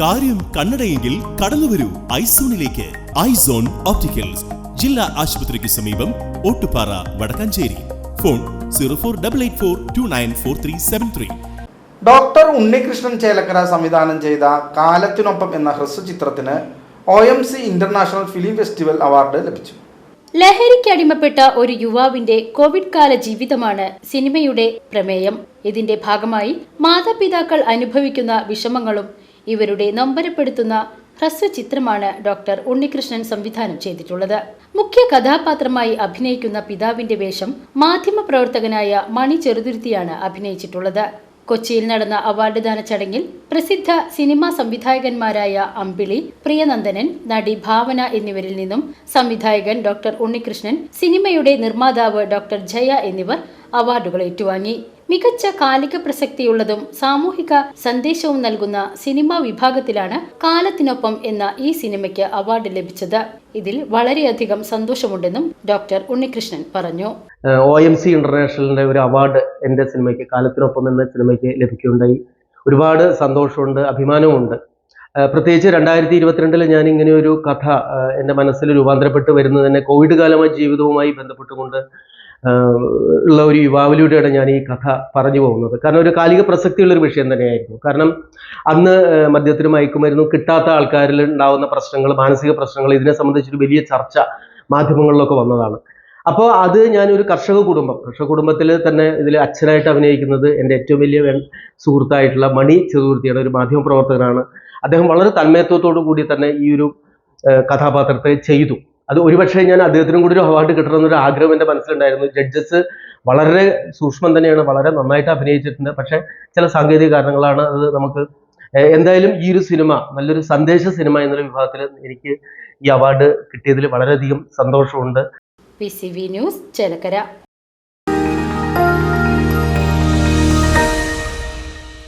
കാര്യം കണ്ണടയെങ്കിൽ കടന്നുവരൂ ഐസോണിലേക്ക്. Eyes on opticals. ജില്ലാ ആശുപത്രിക്ക് സമീപം Ottupara Wadakkanchery. Phone zero four double eight four two nine four three seven three. Doctor Unnikrishnan Chelakkara സംവിധാനം ചെയ്ത കാലത്തിനൊപ്പം എന്ന ഹ്രസ്വചിത്രത്തിന് O M C international film festival award ലഭിച്ചു. ലഹരിക്ക് അടിമപ്പെട്ട ഒരു യുവാവിന്റെ കോവിഡ് കാല ജീവിതമാണ് സിനിമയുടെ പ്രമേയം. ഇതിന്റെ ഭാഗമായി മാതാപിതാക്കൾ അനുഭവിക്കുന്ന വിഷമങ്ങളും ഇവരുടെ നൊമ്പരപ്പെടുത്തുന്ന ഹ്രസ്വചിത്രമാണ് ഡോക്ടർ ഉണ്ണികൃഷ്ണൻ സംവിധാനം ചെയ്തിട്ടുള്ളത്. മുഖ്യ കഥാപാത്രമായി അഭിനയിക്കുന്ന പിതാവിന്റെ വേഷം മാധ്യമ പ്രവർത്തകനായ മണി ചെറുതുരുത്തിയാണ് അഭിനയിച്ചിട്ടുള്ളത്. കൊച്ചിയിൽ നടന്ന അവാർഡ് ദാന ചടങ്ങിൽ പ്രസിദ്ധ സിനിമാ സംവിധായകന്മാരായ അമ്പിളി പ്രിയനന്ദനൻ നടി ഭാവന എന്നിവരിൽ നിന്നും സംവിധായകൻ ഡോക്ടർ ഉണ്ണികൃഷ്ണൻ സിനിമയുടെ നിർമ്മാതാവ് ഡോക്ടർ ജയ എന്നിവർ അവാർഡുകൾ ഏറ്റുവാങ്ങി. മികച്ച കാലിക പ്രസക്തിയുള്ളതും സാമൂഹിക സന്ദേശവും നൽകുന്ന സിനിമാ വിഭാഗത്തിലാണ് കാലത്തിനൊപ്പം എന്ന ഈ സിനിമയ്ക്ക് അവാർഡ് ലഭിച്ചത്. ഇതിൽ വളരെയധികം സന്തോഷമുണ്ടെന്നും ഡോക്ടർ ഉണ്ണികൃഷ്ണൻ പറഞ്ഞു. ഒ എം സി ഇന്റർനാഷണലിന്റെ ഒരു അവാർഡ് എന്റെ സിനിമയ്ക്ക് കാലത്തിനൊപ്പം എന്ന സിനിമയ്ക്ക് ലഭിക്കുകയുണ്ടായി. ഒരുപാട് സന്തോഷമുണ്ട് അഭിമാനമുണ്ട് പ്രത്യേകിച്ച് രണ്ടായിരത്തി ഇരുപത്തിരണ്ടിൽ ഞാൻ ഇങ്ങനെ ഒരു കഥ എന്റെ മനസ്സിൽ രൂപാന്തരപ്പെട്ട് തന്നെ കോവിഡ് കാലമായി ജീവിതവുമായി ബന്ധപ്പെട്ടുകൊണ്ട് ഉള്ള ഒരു യുവാവിലൂടെയാണ് ഞാൻ ഈ കഥ പറഞ്ഞു പോകുന്നത്. കാരണം ഒരു കാലിക പ്രസക്തിയുള്ള ഒരു വിഷയം തന്നെയായിരുന്നു. കാരണം അന്ന് മദ്യത്തിനും മയക്കുമരുന്നും കിട്ടാത്ത ആൾക്കാരിൽ ഉണ്ടാവുന്ന പ്രശ്നങ്ങൾ മാനസിക പ്രശ്നങ്ങൾ ഇതിനെ സംബന്ധിച്ചൊരു വലിയ ചർച്ച മാധ്യമങ്ങളിലൊക്കെ വന്നതാണ്. അപ്പോൾ അത് ഞാനൊരു കർഷക കുടുംബം. കർഷക കുടുംബത്തിൽ തന്നെ ഇതിൽ അച്ഛനായിട്ട് അഭിനയിക്കുന്നത് എന്റെ ഏറ്റവും വലിയ സുഹൃത്തായിട്ടുള്ള മണി ചതുർത്തിയുടെ ഒരു മാധ്യമ പ്രവർത്തകനാണ്. അദ്ദേഹം വളരെ തന്മയത്വത്തോടു കൂടി തന്നെ ഈ ഒരു കഥാപാത്രത്തെ ചെയ്തു. അത് ഒരുപക്ഷെ ഞാൻ അദ്ദേഹത്തിനും കൂടി ഒരു അവാർഡ് കിട്ടണമെന്നൊരു ആഗ്രഹം എന്റെ മനസ്സിലുണ്ടായിരുന്നു. ജഡ്ജസ് വളരെ സൂക്ഷ്മം തന്നെയാണ് വളരെ നന്നായിട്ട് അഭിനയിച്ചിട്ടുണ്ട്. പക്ഷേ ചില സാങ്കേതിക കാരണങ്ങളാണ് അത് നമുക്ക് എന്തായാലും ഈ ഒരു സിനിമ നല്ലൊരു സന്ദേശ സിനിമ എന്നൊരു വിഭാഗത്തിൽ എനിക്ക് ഈ അവാർഡ് കിട്ടിയതിൽ വളരെയധികം സന്തോഷമുണ്ട്. P C V news Chelakkara